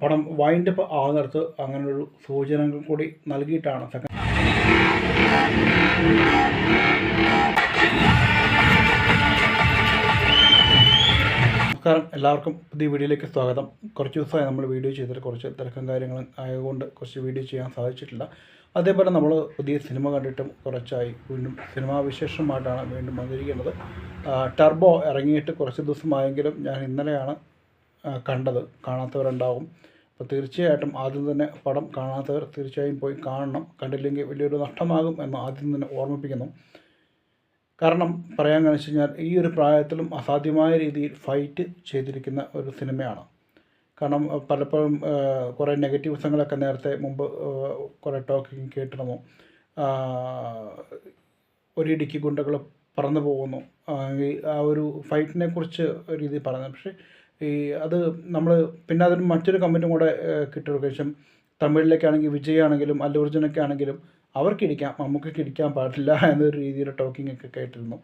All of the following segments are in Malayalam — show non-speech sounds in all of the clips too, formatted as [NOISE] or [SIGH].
പടം വൈൻഡപ്പ് ആകുന്നിടത്ത് അങ്ങനെ ഒരു സൂചനകൾ കൂടി നൽകിയിട്ടാണ് സെക്കൻഡ് നമസ്കാരം. എല്ലാവർക്കും പുതിയ വീഡിയോയിലേക്ക് സ്വാഗതം. കുറച്ച് ദിവസമായി നമ്മൾ വീഡിയോ ചെയ്തിട്ട് കുറച്ച് തിരക്കും കാര്യങ്ങളും ആയതുകൊണ്ട് കുറച്ച് വീഡിയോ ചെയ്യാൻ സാധിച്ചിട്ടില്ല. അതേപോലെ നമ്മൾ പുതിയ സിനിമ കണ്ടിട്ടും കുറച്ചായി. വീണ്ടും സിനിമാ വിശേഷമായിട്ടാണ് വീണ്ടും വന്നിരിക്കുന്നത്. ടർബോ ഇറങ്ങിയിട്ട് കുറച്ച് ദിവസമായെങ്കിലും ഞാൻ ഇന്നലെയാണ് കണ്ടത് കാണാത്തവരുണ്ടാവും. അപ്പോൾ തീർച്ചയായിട്ടും ആദ്യം തന്നെ പടം കാണാത്തവർ തീർച്ചയായും പോയി കാണണം. കണ്ടില്ലെങ്കിൽ വലിയൊരു നഷ്ടമാകും എന്ന് ആദ്യം തന്നെ ഓർമ്മിപ്പിക്കുന്നു. കാരണം പറയാൻ കാണിച്ചു കഴിഞ്ഞാൽ ഈ ഒരു പ്രായത്തിലും അസാധ്യമായ രീതിയിൽ ഫൈറ്റ് ചെയ്തിരിക്കുന്ന ഒരു സിനിമയാണ്. കാരണം പലപ്പോഴും കുറേ നെഗറ്റീവ് വശങ്ങളൊക്കെ നേരത്തെ മുമ്പ് കുറേ ടോക്കിങ് കേട്ടിരുന്നു. ഒരു ഒരിടിക്ക് ഗുണ്ടകൾ പറന്നു പോകുന്നു. ആ ഒരു ഫൈറ്റിനെ കുറിച്ച് രീതിയിൽ പറയുന്നത് പക്ഷേ ഈ അത് നമ്മൾ പിന്നെ അതിന് മറ്റൊരു കമന്റും കൂടെ കിട്ടും ശേഷം തമിഴിലേക്കാണെങ്കിൽ വിജയ് ആണെങ്കിലും അല്ലു അർജുനൊക്കെ ആണെങ്കിലും അവർക്കിടിക്കാം നമുക്കൊക്കെ ഇടിക്കാൻ പാടില്ല [LAUGHS] എന്നൊരു രീതിയിൽ ടോക്കിംഗ് ഒക്കെ കേട്ടിരുന്നു.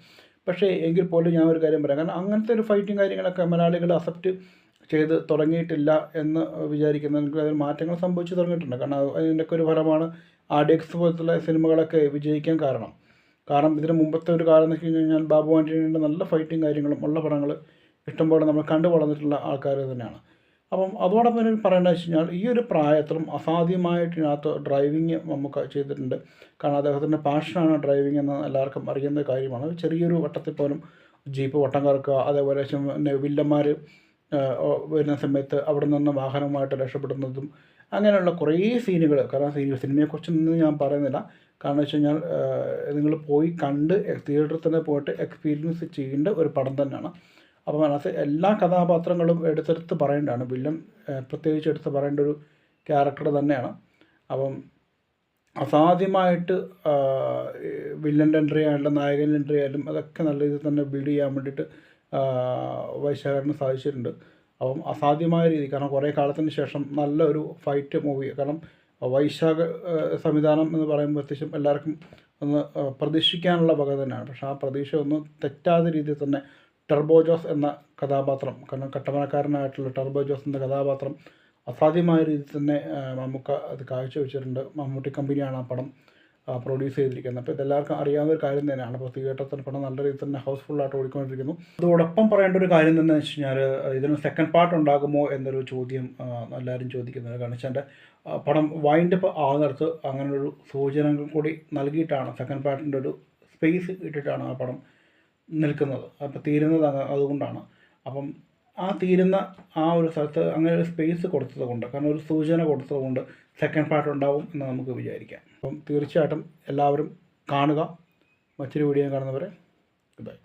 പക്ഷേ എങ്കിൽ പോലും ഞാൻ ഒരു കാര്യം പറയാം. കാരണം അങ്ങനത്തെ ഒരു ഫൈറ്റും കാര്യങ്ങളൊക്കെ മലയാളികൾ അക്സെപ്റ്റ് ചെയ്ത് തുടങ്ങിയിട്ടില്ല എന്ന് വിചാരിക്കുന്നെങ്കിൽ അതിൽ മാറ്റങ്ങൾ സംഭവിച്ചു തുടങ്ങിയിട്ടുണ്ട്. കാരണം അത് അതിന്റെയൊക്കെ ഒരു ഫലമാണ് ആഡിയക്സ് പോലത്തുള്ള സിനിമകളൊക്കെ വിജയിക്കാൻ കാരണം. കാരണം ഇതിന് മുമ്പത്തെ ഒരു കാലം എന്ന് വെച്ച് കഴിഞ്ഞാൽ ബാബു ആന്റണിയുടെ നല്ല ഫൈറ്റും കാര്യങ്ങളും ഉള്ള പടങ്ങൾ ഇഷ്ടംപോലെ നമ്മൾ കണ്ടു വളർന്നിട്ടുള്ള ആൾക്കാർ തന്നെയാണ്. അപ്പം അതോടൊപ്പം എനിക്ക് പറയേണ്ടത് വെച്ച് കഴിഞ്ഞാൽ ഈ ഒരു പ്രായത്തിലും അസാധ്യമായിട്ട് ഇതിനകത്ത് ഡ്രൈവിങ് നമുക്ക് ചെയ്തിട്ടുണ്ട്. കാരണം അദ്ദേഹത്തിന്റെ പാഷനാണ് ഡ്രൈവിംഗ് എന്ന് എല്ലാവർക്കും അറിയുന്ന കാര്യമാണ്. ചെറിയൊരു വട്ടത്തിൽ പോലും ജീപ്പ് വട്ടം കറക്കുക അതേപോലെ വില്ലന്മാർ വരുന്ന സമയത്ത് അവിടെ നിന്ന് വാഹനവുമായിട്ട് രക്ഷപ്പെടുന്നതും അങ്ങനെയുള്ള കുറേ സീനുകൾ കാരണം സിനിമയെക്കുറിച്ച് സിനിമയെക്കുറിച്ചൊന്നും ഞാൻ പറയുന്നില്ല. കാരണം വെച്ച് കഴിഞ്ഞാൽ നിങ്ങൾ പോയി കണ്ട് തിയേറ്ററിൽ തന്നെ പോയിട്ട് എക്സ്പീരിയൻസ് ചെയ്യേണ്ട ഒരു പടം തന്നെയാണ്. അപ്പം അതിനകത്ത് എല്ലാ കഥാപാത്രങ്ങളും എടുത്തെടുത്ത് പറയേണ്ടതാണ്. വില്ലൻ പ്രത്യേകിച്ച് എടുത്ത് പറയേണ്ട ഒരു ക്യാരക്ടർ തന്നെയാണ്. അപ്പം അസാധ്യമായിട്ട് വില്ലന്റെ എൻട്രി ആയാലും നായകന്റെ എൻട്രി ആയാലും അതൊക്കെ നല്ല രീതിയിൽ തന്നെ ബിൽഡ് ചെയ്യാൻ വേണ്ടിയിട്ട് വൈശാഖന് സാധിച്ചിട്ടുണ്ട്. അപ്പം അസാധ്യമായ രീതി കാരണം കുറേ കാലത്തിന് ശേഷം നല്ലൊരു ഫൈറ്റ് മൂവി കാരണം വൈശാഖ സംവിധാനം എന്ന് പറയുമ്പോൾ അത്യാവശ്യം എല്ലാവർക്കും ഒന്ന് പ്രതീക്ഷിക്കാനുള്ള വക തന്നെയാണ്. പക്ഷേ ആ പ്രതീക്ഷ ഒന്ന് തെറ്റാത്ത രീതിയിൽ തന്നെ ടെർബോ ജോസ് എന്ന കഥാപാത്രം കാരണം കട്ടപ്പനക്കാരനായിട്ടുള്ള ടെർബോ ജോസ് എന്ന കഥാപാത്രം അസാധ്യമായ രീതിയിൽ തന്നെ മമ്മൂക്ക അത് കാഴ്ചവെച്ചിട്ടുണ്ട്. മമ്മൂട്ടി കമ്പനിയാണ് ആ പടം പ്രൊഡ്യൂസ് ചെയ്തിരിക്കുന്നത്. അപ്പോൾ ഇതെല്ലാവർക്കും അറിയാവുന്ന ഒരു കാര്യം തന്നെയാണ്. അപ്പോൾ തിയേറ്ററിൽ പടം നല്ല രീതിയിൽ തന്നെ ഹൗസ്ഫുള്ളായിട്ട് ഓടിക്കൊണ്ടിരിക്കുന്നു. അതോടൊപ്പം പറയേണ്ട ഒരു കാര്യം എന്താണെന്ന് വെച്ച് കഴിഞ്ഞാൽ ഇതിന് സെക്കൻഡ് പാർട്ട് ഉണ്ടാകുമോ എന്നൊരു ചോദ്യം എല്ലാവരും ചോദിക്കുന്നത്. കാരണം വെച്ചാൽ പടം വൈൻഡപ്പ് ആകുന്നിടത്ത് അങ്ങനെ ഒരു സൂചനകൾ കൂടി നൽകിയിട്ടാണ് സെക്കൻഡ് പാർട്ടിന്റെ ഒരു സ്പേസ് ഇട്ടിട്ടാണ് ആ പടം നിൽക്കുന്നത്. അപ്പോൾ തീരുന്നത് അതുകൊണ്ടാണ്. അപ്പം ആ തീരുന്ന ആ ഒരു സ്ഥലത്ത് അങ്ങനെ ഒരു സ്പേസ് കൊടുത്തത് കൊണ്ട് കാരണം ഒരു സൂചന കൊടുത്തത് കൊണ്ട് സെക്കൻഡ് പാർട്ട് ഉണ്ടാവും എന്ന് നമുക്ക് വിചാരിക്കാം. അപ്പം തീർച്ചയായിട്ടും എല്ലാവരും കാണുക. മറ്റൊരു വീഡിയോ കാണുന്നവരെ ബൈ